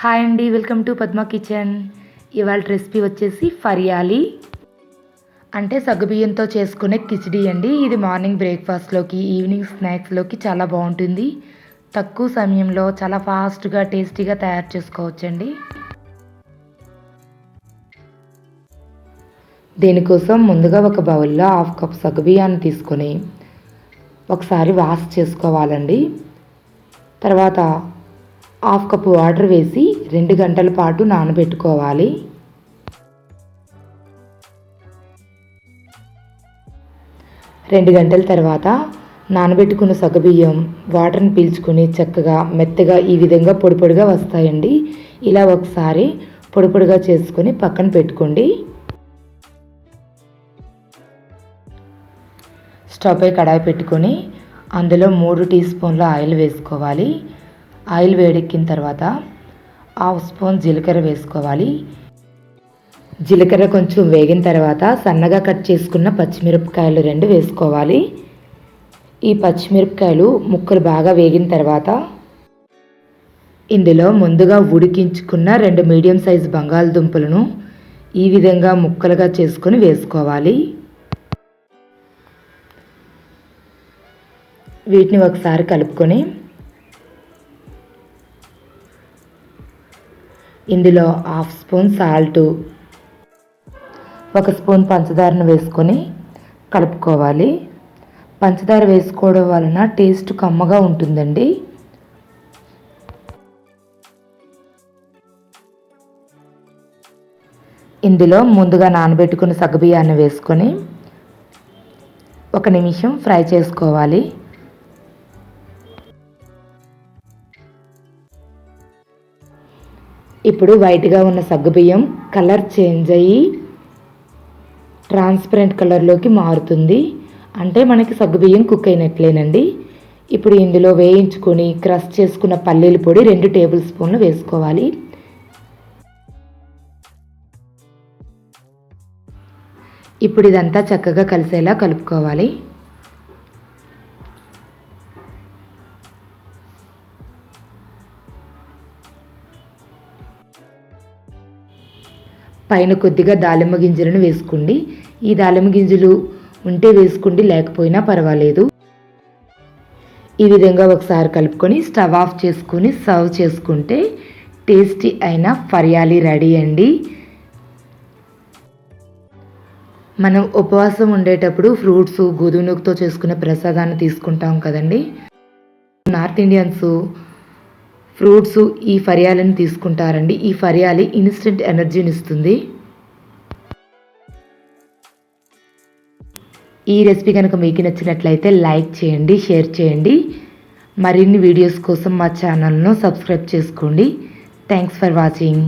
Hi అండి welcome to Padma kitchen ఇవాళ recipe వచ్చేసి ఫరియాలి. అంటే సగ్గుబియ్యంతో చేసుకునే కిచిడి అండి. ఇది మార్నింగ్ బ్రేక్ఫాస్ట్లోకి ఈవినింగ్ స్నాక్స్లోకి చాలా బాగుంటుంది. తక్కువ సమయంలో చాలా ఫాస్ట్గా టేస్టీగా తయారు చేసుకోవచ్చండి. దీనికోసం ముందుగా ఒక బౌల్లో హాఫ్ కప్ సగ్గుబియ్యాన్ని తీసుకొని ఒకసారి వాష్ చేసుకోవాలండి. తర్వాత హాఫ్ కప్ వాటర్ వేసి రెండు గంటల పాటు నానబెట్టుకోవాలి. రెండు గంటల తర్వాత నానబెట్టుకున్న సగబియ్యం వాటర్ని పీల్చుకుని చక్కగా మెత్తగా ఈ విధంగా పొడి పొడిగా వస్తాయండి. ఇలా ఒకసారి పొడి పొడిగా చేసుకొని పక్కన పెట్టుకోండి. స్టవ్ పై కడాయి పెట్టుకొని అందులో మూడు టీ స్పూన్ల ఆయిల్ వేసుకోవాలి. ఆయిల్ వేడెక్కిన తర్వాత హాఫ్ స్పూన్ జీలకర్ర వేసుకోవాలి. జీలకర్ర కొంచెం వేగిన తర్వాత సన్నగా కట్ చేసుకున్న పచ్చిమిరపకాయలు రెండు వేసుకోవాలి. ఈ పచ్చిమిరపకాయలు ముక్కలు బాగా వేగిన తర్వాత ఇందులో ముందుగా ఉడికించుకున్న రెండు మీడియం సైజు బంగాళదుంపలను ఈ విధంగా ముక్కలుగా చేసుకొని వేసుకోవాలి. వీటిని ఒకసారి కలుపుకొని ఇందులో హాఫ్ స్పూన్ సాల్టు ఒక స్పూన్ పంచదారను వేసుకొని కలుపుకోవాలి. పంచదార వేసుకోవడం వలన టేస్ట్ కమ్మగా ఉంటుందండి. ఇందులో ముందుగా నానబెట్టుకున్న సగ్గుబియ్యాన్ని వేసుకొని ఒక నిమిషం ఫ్రై చేసుకోవాలి. ఇప్పుడు వైట్గా ఉన్న సగ్గుబియ్యం కలర్ చేంజ్ అయ్యి ట్రాన్స్పరెంట్ కలర్లోకి మారుతుంది. అంటే మనకి సగ్గుబియ్యం కుక్ అయినట్లేనండి. ఇప్పుడు ఇందులో వేయించుకొని క్రష్ చేసుకున్న పల్లీల పొడి రెండు టేబుల్ స్పూన్లు వేసుకోవాలి. ఇప్పుడు ఇదంతా చక్కగా కలిసేలా కలుపుకోవాలి. పైన కొద్దిగా దాలిమ్మ గింజలను వేసుకోండి. ఈ దాలింబ గింజలు ఉంటే వేసుకోండి లేకపోయినా పర్వాలేదు. ఈ విధంగా ఒకసారి కలుపుకొని స్టవ్ ఆఫ్ చేసుకొని సర్వ్ చేసుకుంటే టేస్టీ అయిన ఫర్యాలి రెడీ అండి. మనం ఉపవాసం ఉండేటప్పుడు ఫ్రూట్స్ గోధుమ నూకతో చేసుకునే ప్రసాదాన్ని తీసుకుంటాం కదండి. నార్త్ ఇండియన్స్ ఫ్రూట్స్ ఈ ఫర్యాలను తీసుకుంటారండి. ఈ ఫర్యాలి ఇన్స్టెంట్ ఎనర్జీని ఇస్తుంది. ఈ రెసిపీ కనుక మీకు నచ్చినట్లయితే లైక్ చేయండి షేర్ చేయండి. మరిన్ని వీడియోస్ కోసం మా ఛానల్ను సబ్స్క్రైబ్ చేసుకోండి. Thanks for watching.